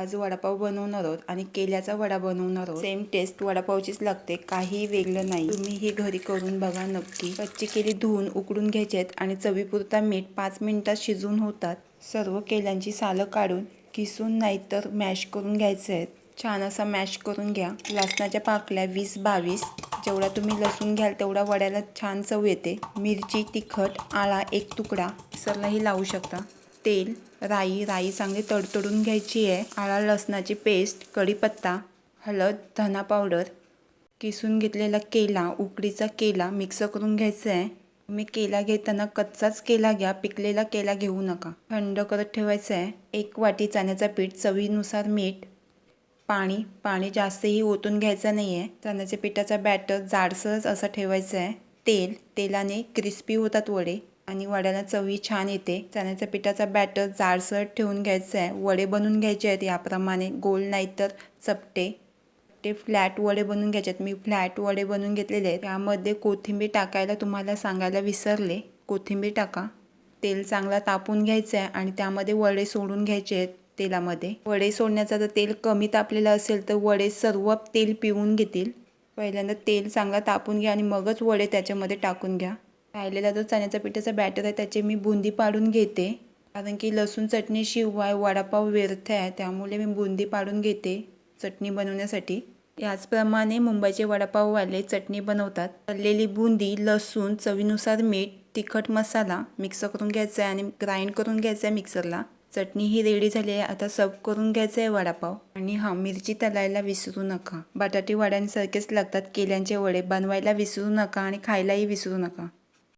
आज वडापाव बनवणार आहोत आणि केल्याचा वडा बनवणार आहोत. सेम टेस्ट वडापावचीच लागते काही वेगळं नाही. तुम्ही ही घरी करून बघा नक्की. कच्ची केली धुवून उकडून घ्यायचे आहेत आणि चवीपुरता मीठ पाच मिनिटात शिजून होतात. सर्व केल्यांची सालं काढून किसून नाहीतर मॅश करून घ्यायचे आहेत. छान असा मॅश करून घ्या. लसणाच्या पाकल्या वीस बावीस. जेवढा तुम्ही लसूण घ्याल तेवढा वड्याला छान चव येते. मिरची तिखट आळा एक तुकडा. मिक्सरलाही लावू शकता. तेल राई राई चांगली तडतडून घ्यायची आहे. आळा लसणाची पेस्ट कढीपत्ता हळद धना पावडर. किसून घेतलेला केला उकडीचा केला मिक्स करून घ्यायचा आहे. तुम्ही केला घेताना कच्चाच केला घ्या पिकलेला केला घेऊ नका. थंड करत ठेवायचं आहे. एक वाटी चण्याचं पीठ चवीनुसार मीठ पाणी. पाणी जास्तही ओतून घ्यायचं नाही आहे. चण्याच्या पिठाचा बॅटर जाडसरच असा ठेवायचा आहे. तेल तेलाने क्रिस्पी होतात वडे. आणि वड्याला चवी छान येते. चण्याच्या पिठाचा बॅटर जाडसर ठेवून घ्यायचं आहे. वडे बनवून घ्यायचे आहेत याप्रमाणे. गोल नाही तर चपटे. ते फ्लॅट वडे बनवून घ्यायचे आहेत. मी फ्लॅट वडे बनवून घेतलेले आहेत. त्यामध्ये कोथिंबीर टाकायला तुम्हाला सांगायला विसरले. कोथिंबीर टाका. तेल चांगला तापून घ्यायचं आहे आणि त्यामध्ये वडे सोडून घ्यायचे आहेत तेलामध्ये. वडे सोडण्याचा जर तेल कमी तापलेलं असेल तर वडे सर्व तेल पिऊन घेतील. पहिल्यांदा तेल चांगला तापून घ्या आणि मगच वडे त्याच्यामध्ये टाकून घ्या. राहिलेला जो चण्याचा पिठाचा बॅटर आहे त्याचे मी बुंदी पाडून घेते. कारण की लसूण चटणी शिवाय वडापाव व्यर्थ आहे त्यामुळे मी बुंदी पाडून घेते चटणी बनवण्यासाठी. याचप्रमाणे मुंबईचे वडापाववाले चटणी बनवतात. तळलेली बुंदी लसूण चवीनुसार मीठ तिखट मसाला मिक्स करून घ्यायचा आहे आणि ग्राइंड करून घ्यायचा आहे मिक्सरला चटणी ही रेडी झाली आहे आता सर्व करून घ्यायचं आहे वडापाव. आणि हा मिरची तळायला विसरू नका. बटाटे वड्यांसारखेच लागतात केल्यांचे वडे बनवायला विसरू नका आणि खायलाही विसरू नका.